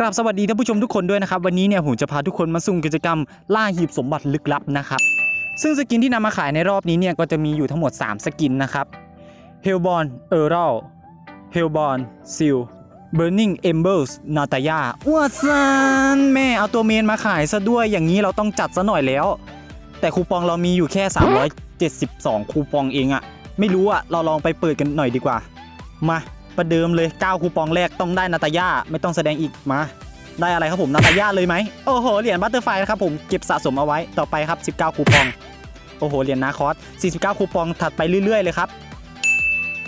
กราบสวัสดีท่านผู้ชมทุกคนด้วยนะครับ วันนี้เนี่ยผมจะพาทุกคนมาสุ่มกิจกรรมล่าหีบสมบัติลึกลับนะครับ ซึ่งสกินที่นำมาขายในรอบนี้เนี่ยก็จะมีอยู่ทั้งหมด 3 สกินนะครับ h e l b o r n e r a l h e l b o r n Seal Burning Embers นาตายาว้าซันแม่เอาตัวเมนมาขายซะด้วยอย่างนี้เราต้องจัดซะหน่อยแล้ว แต่คูปองเรามีอยู่แค่ 372 คูปองเองอะไม่รู้อะเราลองไปเปิดกันหน่อยดีกว่า มา ประเดิมเลย 9 คูปองแรกต้องได้นาตาย่าไม่ต้องแสดงอีกมา ได้อะไรครับผมนาตาย่าเลยไหมโอ้โหเหรียญบัตเตอร์ไฟนะครับผมเก็บสะสมเอาไว้ต่อไปครับ 19 คูปองโอ้โหเหรียญนาคอส49 คูปองถัดไปเรื่อยๆเลยครับ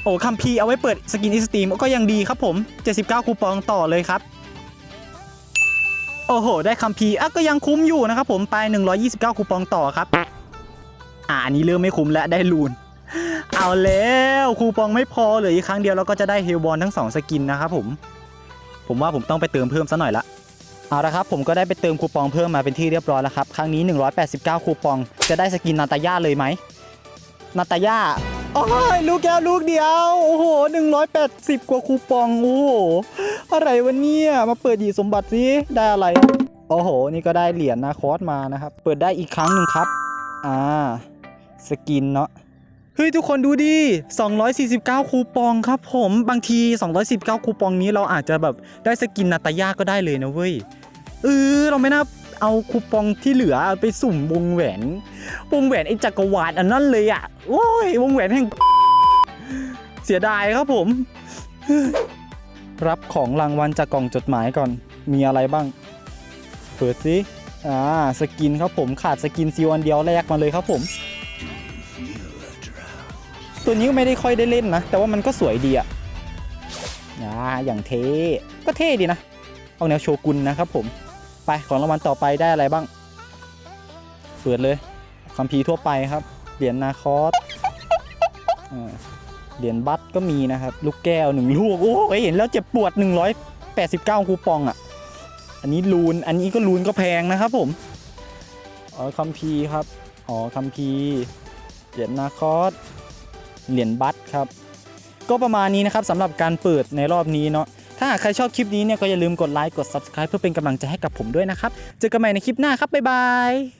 โอ้คัมพีเอาไว้เปิดสกินอิสตีมก็ยังดีครับผม 79 คูปองต่อเลยครับ โอ้โห ได้คัมพีอะก็ยังคุ้มอยู่นะครับผมไป 129 คูปองต่อครับ อ่าอันนี้เริ่มไม่คุ้มแล้วได้ลูน เอาแล้วคูปองไม่พอเหลืออีกครั้งเดียวเราก็จะได้เฮลบอลทั้ง 2 สกินนะครับผม ผมว่าผมต้องไปเติมเพิ่มซะหน่อยละเอาละครับผมก็ได้ไปเติมคูปองเพิ่มมาเป็นที่เรียบร้อยแล้วครับ ครั้งนี้ 189 คูปอง จะได้สกินนาตาย่าเลยไหมนาตาย่าโอ้ยลูกแก้วลูกเดียว โอ้โห 180 กว่าคูปอง โอ้โห อะไรวะเนี่ยมาเปิดหยีสมบัติสิได้อะไร โอ้โห นี่ก็ได้เหรียญนาคอสมานะครับ เปิดได้อีกครั้งหนึ่งครับ อ่า สกินเนาะ ฮ้ยทุกคนดูดิ 249 คูปองครับผมบางที219คูปองนี้เราอาจจะแบบได้สกินนาตายาก็ได้เลยนะเว้ยเออเราไม่น่าเอาคูปองที่เหลือไปสุ่มวงแหวน วงแหวนไอ้จักรวาลอันนั้นเลยอะโอ้ยวงแหวนแห่งเสียดายครับผม รับของรางวัลจากกล่องจดหมายก่อนมีอะไรบ้างเปิดสิอ่าสกินครับผมขาดสกินซีวันเดียวแรกมาเลยครับผม ตัวนี้ก็ไม่ได้ค่อยได้เล่นนะ แต่ว่ามันก็สวยดีอะอ่าอย่างเท่ก็เท่ดีนะ เอาแนวโชกุนนะครับผม ไปของรางวัลต่อไปได้อะไรบ้าง เปิดเลยคัมภีร์ทั่วไปครับ เหรียญนาคอสเหรียญบัตก็มีนะครับ ลูกแก้วหนึ่งลูก โอ้ยเห็นแล้วเจ็บปวด 189 คูปองอะ อันนี้ลูน อันนี้ก็ลูนก็แพงนะครับผม อ๋อคัมภีร์ครับ อ๋อคัมภีร์เหรียญนาคอส เหรียญบัตครับ ก็ประมาณนี้นะครับสำหรับการเปิดในรอบนี้เนาะถ้าหากใครชอบคลิปนี้เนี่ยก็อย่าลืมกดไลค์กด Subscribe เพื่อเป็นกำลังใจให้กับผมด้วยนะครับ เจอกันใหม่ในคลิปหน้าครับ บ๊ายบาย